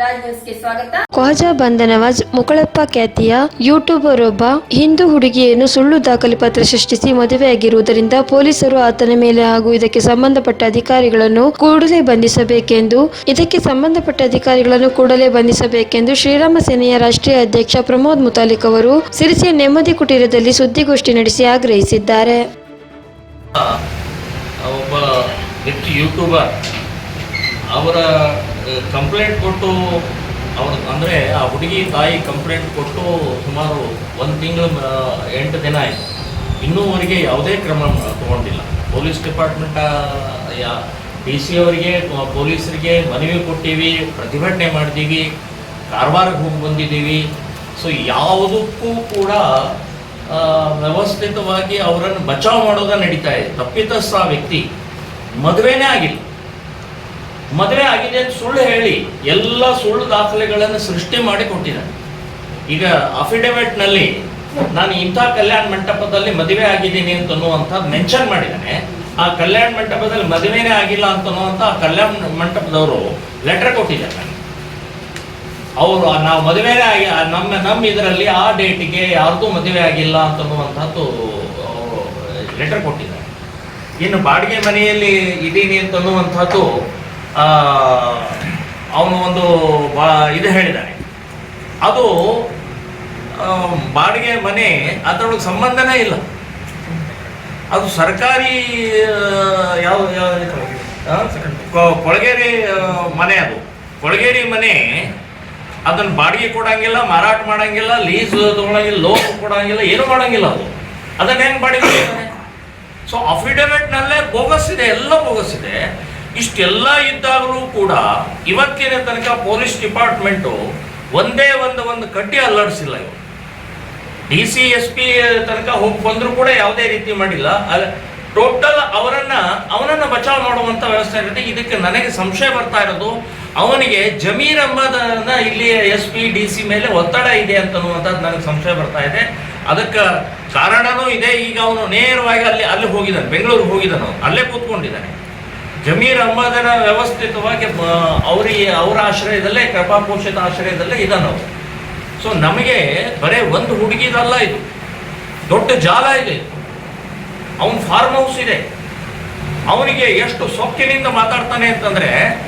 ಬಂಧನವಾಜ್ ಖ್ವಾಜಾ ಬಂದನವಾಜ್ ಮುಕಳಪ್ಪ ಖ್ಯಾತಿಯ ಯೂಟ್ಯೂಬರ್ ಒಬ್ಬ ಹಿಂದೂ ಹುಡುಗಿಯನ್ನು ಸುಳ್ಳು ದಾಖಲೆ ಪತ್ರ ಸೃಷ್ಟಿಸಿ ಮದುವೆಯಾಗಿರುವುದರಿಂದ ಪೊಲೀಸರು ಆತನ ಮೇಲೆ ಹಾಗೂ ಇದಕ್ಕೆ ಸಂಬಂಧಪಟ್ಟ ಅಧಿಕಾರಿಗಳನ್ನು ಕೂಡಲೇ ಬಂಧಿಸಬೇಕೆಂದು ಇದಕ್ಕೆ ಸಂಬಂಧಪಟ್ಟ ಅಧಿಕಾರಿಗಳನ್ನು ಕೂಡಲೇ ಬಂಧಿಸಬೇಕೆಂದು ಶ್ರೀರಾಮ ಸೇನೆಯ ರಾಷ್ಟ್ರೀಯ ಅಧ್ಯಕ್ಷ ಪ್ರಮೋದ್ ಮುತಾಲಿಕ್ ಅವರು ಸಿರಿಸಿಯ ನೆಮ್ಮದಿ ಕುಟೀರದಲ್ಲಿ ಸುದ್ದಿಗೋಷ್ಠಿ ನಡೆಸಿ ಆಗ್ರಹಿಸಿದ್ದಾರೆ. ಆ, ಒಬ್ಬ ವ್ಯಕ್ತಿ ಯೂಟ್ಯೂಬರ್. ಅವರ ಕಂಪ್ಲೇಂಟ್ ಕೊಟ್ಟು ಅವ್ರ ಅಂದರೆ ಆ ಹುಡುಗಿ ತಾಯಿ ಕಂಪ್ಲೇಂಟ್ ಕೊಟ್ಟು ಸುಮಾರು ಒಂದು ತಿಂಗಳು ಎಂಟು ದಿನ ಆಯಿತು. ಇನ್ನೂವರೆಗೆ ಯಾವುದೇ ಕ್ರಮ ತಗೊಂಡಿಲ್ಲ. ಪೊಲೀಸ್ ಡಿಪಾರ್ಟ್ಮೆಂಟ್ ಯಾ ಡಿ ಸಿ ಅವರಿಗೆ ಪೊಲೀಸರಿಗೆ ಮನವಿ ಕೊಟ್ಟಿವಿ, ಪ್ರತಿಭಟನೆ ಮಾಡಿದ್ದೀವಿ ಕಾರವಾರಕ್ಕೆ ಹೋಗಿ ಬಂದಿದ್ದೀವಿ ಸೊ ಯಾವುದಕ್ಕೂ ಕೂಡ ವ್ಯವಸ್ಥಿತವಾಗಿ ಅವರನ್ನು ಬಚಾವ್ ಮಾಡೋದ ನಡೀತಾ ಇದೆ. ತಪ್ಪಿತಸ್ಥ ವ್ಯಕ್ತಿ ಮದುವೆನೇ ಆಗಿಲ್ಲ. ಮದುವೆ ಆಗಿದೆ ಅಂತ ಸುಳ್ಳು ಹೇಳಿ ಎಲ್ಲ ಸುಳ್ಳು ದಾಖಲೆಗಳನ್ನು ಸೃಷ್ಟಿ ಮಾಡಿ ಕೊಟ್ಟಿದ್ದಾರೆ. ಈಗ ಅಫಿಡವಿಟ್ನಲ್ಲಿ ನಾನು ಇಂಥ ಕಲ್ಯಾಣ ಮಂಟಪದಲ್ಲಿ ಮದುವೆ ಆಗಿದ್ದೀನಿ ಅಂತ ಅನ್ನುವಂಥದ್ದು ಮೆನ್ಷನ್ ಮಾಡಿದ್ದಾನೆ. ಆ ಕಲ್ಯಾಣ ಮಂಟಪದಲ್ಲಿ ಮದುವೆನೇ ಆಗಿಲ್ಲ ಅಂತ ಅನ್ನುವಂಥ ಆ ಕಲ್ಯಾಣ ಮಂಟಪದವರು ಲೆಟರ್ ಕೊಟ್ಟಿದ್ದಾರೆ ಅವರು ನಾವು ಮದುವೆನೇ ಆಗಿ ನಮ್ಮ ನಮ್ಮ ಇದರಲ್ಲಿ ಆ ಡೇಟಿಗೆ ಯಾರ್ದು ಮದುವೆ ಆಗಿಲ್ಲ ಅಂತ ಅನ್ನುವಂಥದ್ದು ಲೆಟರ್ ಕೊಟ್ಟಿದ್ದಾರೆ. ಇನ್ನು ಬಾಡಿಗೆ ಮನೆಯಲ್ಲಿ ಇದ್ದೀನಿ ಅಂತನ್ನುವಂಥದ್ದು ಅವನು ಒಂದು ಬಾ ಇದು ಹೇಳಿದ್ದಾನೆ ಅದು ಬಾಡಿಗೆ ಮನೆ ಅದರೊಳಗೆ ಸಂಬಂಧನೇ ಇಲ್ಲ. ಅದು ಸರ್ಕಾರಿ ಯಾವ? ಕೊಳಗೇರಿ ಮನೆ ಅದು. ಕೊಳಗೇರಿ ಮನೆ ಅದನ್ನು ಬಾಡಿಗೆ ಕೊಡಂಗಿಲ್ಲ, ಮಾರಾಟ ಮಾಡಂಗಿಲ್ಲ, ಲೀಸ್ ತೊಗೊಳಂಗಿಲ್ಲ, ಲೋನ್ ಕೊಡಂಗಿಲ್ಲ, ಏನು ಮಾಡಂಗಿಲ್ಲ ಅದು. ಅದನ್ನ ಹೆಂಗೆ ಬಾಡಿಗೆ ಸೊ ಅಫಿಡವಿಟ್ನಲ್ಲೇ ಬೋಗಸ್ ಇದೆ, ಎಲ್ಲ ಬೋಗಸ್ ಇದೆ. ಇಷ್ಟೆಲ್ಲ ಇದ್ದಾಗಲೂ ಕೂಡ ಇವತ್ತಿನ ತನಕ ಪೊಲೀಸ್ ಡಿಪಾರ್ಟ್ಮೆಂಟು ಒಂದೇ ಒಂದು ಒಂದು ಕಡ್ಡಿ ಅಲ್ಲಾಡಿಸಿಲ್ಲ ಇವರು. ಡಿ ಸಿ ಎಸ್ ಪಿ ತನಕ ಹೋಗಿ ಬಂದರೂ ಕೂಡ ಯಾವುದೇ ರೀತಿ ಮಾಡಿಲ್ಲ. ಅಲ್ಲ, ಟೋಟಲ್ ಅವರನ್ನು, ಅವನನ್ನು ಬಚಾವ್ ಮಾಡುವಂಥ ವ್ಯವಸ್ಥೆ ಇರುತ್ತೆ. ಇದಕ್ಕೆ ನನಗೆ ಸಂಶಯ ಬರ್ತಾ ಇರೋದು, ಅವನಿಗೆ ಜಮೀರ್ ಅಂಬದನ್ನು ಇಲ್ಲಿ ಎಸ್ ಪಿ ಡಿ ಸಿ ಮೇಲೆ ಒತ್ತಡ ಇದೆ ಅಂತನ್ನುವಂಥದ್ದು ನನಗೆ ಸಂಶಯ ಬರ್ತಾ ಇದೆ. ಅದಕ್ಕೆ ಕಾರಣನೂ ಇದೆ. ಈಗ ಅವನು ನೇರವಾಗಿ ಅಲ್ಲಿ ಅಲ್ಲಿ ಹೋಗಿದ್ದಾನೆ, ಬೆಂಗಳೂರಿಗೆ ಹೋಗಿದ್ದಾನೆ ಅಲ್ಲೇ ಕೂತ್ಕೊಂಡಿದ್ದಾನೆ. ಜಮೀರ್ ಅಹ್ಮದನ ವ್ಯವಸ್ಥಿತವಾಗಿ ಅವರಿಗೆ, ಅವರ ಆಶ್ರಯದಲ್ಲೇ, ಕೃಪಾಪೋಷಿತ ಆಶ್ರಯದಲ್ಲೇ ಇದ್ದಾನೆ ಅವರು. ಸೊ ನಮಗೆ ಬರೇ ಒಂದು ಹುಡುಗಿದಲ್ಲ ಇದು. ದೊಡ್ಡ ಜಾಲ ಇದೆ. ಅವನ ಫಾರ್ಮ್ ಹೌಸ್ ಇದೆ. ಅವನಿಗೆ ಎಷ್ಟು ಸೊಕ್ಕಿನಿಂದ ಮಾತಾಡ್ತಾನೆ ಅಂತಂದ್ರೆ,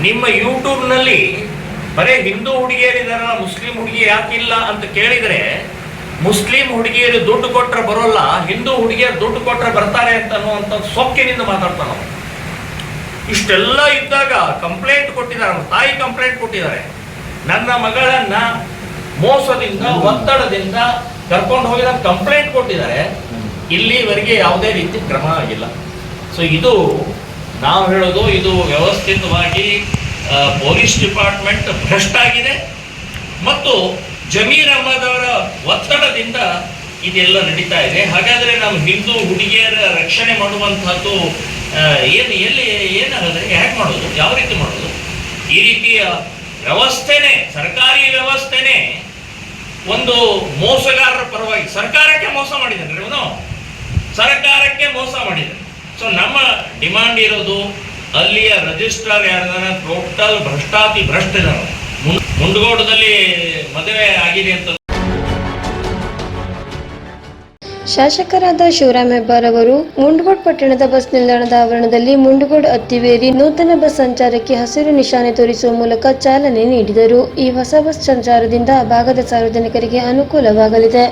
ನಿಮ್ಮ ಯೂಟ್ಯೂಬ್ನಲ್ಲಿ ಬರೇ ಹಿಂದೂ ಹುಡುಗಿಯರಿದಾರ, ಮುಸ್ಲಿಂ ಹುಡುಗಿ ಯಾಕಿಲ್ಲ ಅಂತ ಕೇಳಿದರೆ, ಮುಸ್ಲಿಂ ಹುಡುಗಿಯರು ದುಡ್ಡು ಕೊಟ್ಟರೆ ಬರೋಲ್ಲ, ಹಿಂದೂ ಹುಡುಗಿಯರು ದುಡ್ಡು ಕೊಟ್ಟರೆ ಬರ್ತಾರೆ ಅಂತ ಅನ್ನುವಂಥ ಸೊಕ್ಕಿನಿಂದ ಮಾತಾಡ್ತಾನೆ ಅವನು. ಇಷ್ಟೆಲ್ಲ ಇದ್ದಾಗ ಕಂಪ್ಲೇಂಟ್ ಕೊಟ್ಟಿದ್ದಾರೆ ತಾಯಿ ಕಂಪ್ಲೇಂಟ್ ಕೊಟ್ಟಿದ್ದಾರೆ. ನನ್ನ ಮಗಳನ್ನ ಮೋಸದಿಂದ ಒತ್ತಡದಿಂದ ಕರ್ಕೊಂಡು ಹೋಗಿ ನಾನು ಕಂಪ್ಲೇಂಟ್ ಕೊಟ್ಟಿದ್ದಾರೆ. ಇಲ್ಲಿವರೆಗೆ ಯಾವುದೇ ರೀತಿ ಕ್ರಮ ಆಗಿಲ್ಲ ಸೊ ಇದು ನಾವು ಹೇಳೋದು ಇದು ವ್ಯವಸ್ಥಿತವಾಗಿ ಪೊಲೀಸ್ ಡಿಪಾರ್ಟ್ಮೆಂಟ್ ಭ್ರಷ್ಟ ಆಗಿದೆ. ಮತ್ತು ಜಮೀರ್ ಅಹಮದ್ ಅವರ ಒತ್ತಡದಿಂದ ಇದೆಲ್ಲ ನಡೀತಾ ಇದೆ. ಹಾಗಾದರೆ ನಾವು ಹಿಂದೂ ಹುಡುಗಿಯರ ರಕ್ಷಣೆ ಮಾಡುವಂತಹದ್ದು ಆ, ಏನು ಎಲ್ಲಿ ಏನಾಗುತ್ತೆ ಹ್ಯಾಕ್ ಮಾಡೋದು? ಯಾವ ರೀತಿ ಮಾಡೋದು? ಈ ರೀತಿಯ ವ್ಯವಸ್ಥೆನೇ, ಸರ್ಕಾರಿ ವ್ಯವಸ್ಥೆನೇ ಒಂದು ಮೋಸಗಾರರ ಪರವಾಗಿ ಸರ್ಕಾರಕ್ಕೆ ಮೋಸ ಮಾಡಿದ್ದಾನೆ ಇವನು. ಸರ್ಕಾರಕ್ಕೆ ಮೋಸ ಮಾಡಿದ್ದಾನೆ ಸೊ ನಮ್ಮ ಡಿಮಾಂಡ್ ಇರೋದು ಅಲ್ಲಿಯ ರಿಜಿಸ್ಟ್ರಾರ್ ಯಾರ ಟೋಟಲ್ ಭ್ರಷ್ಟಾತಿ ಭ್ರಷ್ಟ ಮುಂಡಗೋಡದಲ್ಲಿ ಮದುವೆ ಆಗಿದೆ ಅಂತ ಶಾಸಕರಾದ ಶಿವರಾಮ್ ಹೆಬ್ಬಾರ್ ಅವರು ಮುಂಡಗೋಡ್ ಪಟ್ಟಣದ ಬಸ್ ನಿಲ್ದಾಣದ ಆವರಣದಲ್ಲಿ ಮುಂಡಗೋಡ್ ಅತ್ತಿವೇರಿ ನೂತನ ಬಸ್ ಸಂಚಾರಕ್ಕೆ ಹಸಿರು ನಿಶಾನೆ ತೋರಿಸುವ ಮೂಲಕ ಚಾಲನೆ ನೀಡಿದರು. ಈ ಹೊಸ ಬಸ್ ಸಂಚಾರದಿಂದ ಭಾಗದ ಸಾರ್ವಜನಿಕರಿಗೆ ಅನುಕೂಲವಾಗಲಿದೆ.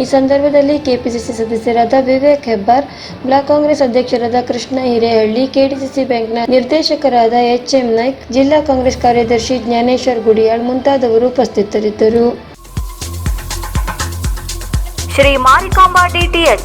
ಈ ಸಂದರ್ಭದಲ್ಲಿ ಕೆಪಿಸಿಸಿ ಸದಸ್ಯರಾದ ವಿವೇಕ್ ಹೆಬ್ಬಾರ್, ಬ್ಲಾಕ್ ಕಾಂಗ್ರೆಸ್ ಅಧ್ಯಕ್ಷರಾದ ಕೃಷ್ಣ ಹಿರೇಹಳ್ಳಿ, ಕೆಡಿಸಿಸಿ ಬ್ಯಾಂಕ್ನ ನಿರ್ದೇಶಕರಾದ ಎಚ್ ಎಂ ನಾಯ್ಕ್, ಜಿಲ್ಲಾ ಕಾಂಗ್ರೆಸ್ ಕಾರ್ಯದರ್ಶಿ ಜ್ಞಾನೇಶ್ವರ್ ಗುಡಿಯಾಳ್ ಮುಂತಾದವರು ಉಪಸ್ಥಿತರಿದ್ದರು. ಶ್ರೀ ಮಾರಿಕಾಂಬಾ ಡಿಟಿಎಚ್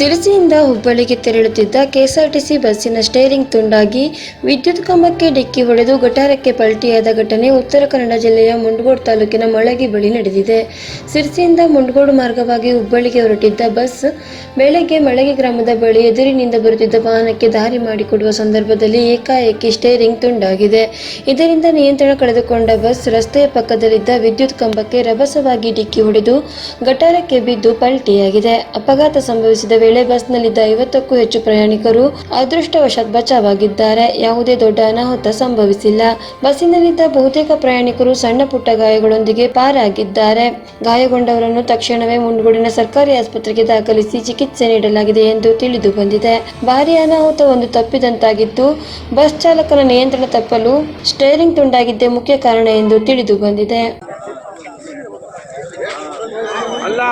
ಸಿರಸಿಯಿಂದ ಹುಬ್ಬಳ್ಳಿಗೆ ತೆರಳುತ್ತಿದ್ದ ಕೆಎಸ್ಆರ್ಟಿಸಿ ಬಸ್ಸಿನ ಸ್ಟೇರಿಂಗ್ ತುಂಡಾಗಿ ವಿದ್ಯುತ್ ಕಂಬಕ್ಕೆ ಡಿಕ್ಕಿ ಹೊಡೆದು ಗಟಾರಕ್ಕೆ ಪಲ್ಟಿಯಾದ ಘಟನೆ ಉತ್ತರ ಕನ್ನಡ ಜಿಲ್ಲೆಯ ಮುಂಡಗೋಡು ತಾಲೂಕಿನ ಮೊಳಗಿ ಬಳಿ ನಡೆದಿದೆ. ಸಿರಸಿಯಿಂದ ಮುಂಡಗೋಡು ಮಾರ್ಗವಾಗಿ ಹುಬ್ಬಳ್ಳಿಗೆ ಹೊರಟಿದ್ದ ಬಸ್ ಬೆಳಗ್ಗೆ ಮಳಗಿ ಗ್ರಾಮದ ಬಳಿ ಎದುರಿನಿಂದ ಬರುತ್ತಿದ್ದ ವಾಹನಕ್ಕೆ ದಾರಿ ಮಾಡಿಕೊಡುವ ಸಂದರ್ಭದಲ್ಲಿ ಏಕಾಏಕಿ ಸ್ಟೇರಿಂಗ್ ತುಂಡಾಗಿದೆ. ಇದರಿಂದ ನಿಯಂತ್ರಣ ಕಳೆದುಕೊಂಡ ಬಸ್ ರಸ್ತೆಯ ಪಕ್ಕದಲ್ಲಿದ್ದ ವಿದ್ಯುತ್ ಕಂಬಕ್ಕೆ ರಭಸವಾಗಿ ಡಿಕ್ಕಿ ಹೊಡೆದು ಗಟಾರಕ್ಕೆ ಬಿದ್ದು ಪಲ್ಟಿಯಾಗಿದೆ. ಅಪಘಾತ ಸಂಭವಿಸಿದ ಬಸ್ನಲ್ಲಿದ್ದ ಐವತ್ತಕ್ಕೂ ಹೆಚ್ಚು ಪ್ರಯಾಣಿಕರು ಅದೃಷ್ಟವಶಾತ್ ಬಚಾವಾಗಿದ್ದಾರೆ. ಯಾವುದೇ ದೊಡ್ಡ ಅನಾಹುತ ಸಂಭವಿಸಿಲ್ಲ. ಬಸ್ಸಿನಲ್ಲಿದ್ದ ಬಹುತೇಕ ಪ್ರಯಾಣಿಕರು ಸಣ್ಣ ಪುಟ್ಟ ಗಾಯಗಳೊಂದಿಗೆ ಪಾರಾಗಿದ್ದಾರೆ. ಗಾಯಗೊಂಡವರನ್ನು ತಕ್ಷಣವೇ ಮುಂಡಗೋಡಿನ ಸರ್ಕಾರಿ ಆಸ್ಪತ್ರೆಗೆ ದಾಖಲಿಸಿ ಚಿಕಿತ್ಸೆ ನೀಡಲಾಗಿದೆ ಎಂದು ತಿಳಿದು ಬಂದಿದೆ ಭಾರಿ ಅನಾಹುತ ಒಂದು ತಪ್ಪಿದಂತಾಗಿದ್ದು, ಬಸ್ ಚಾಲಕನ ನಿಯಂತ್ರಣ ತಪ್ಪಲು ಸ್ಟೇರಿಂಗ್ ತುಂಡಾಗಿದ್ದೇ ಮುಖ್ಯ ಕಾರಣ ಎಂದು ತಿಳಿದು ಬಂದಿದೆ ಆ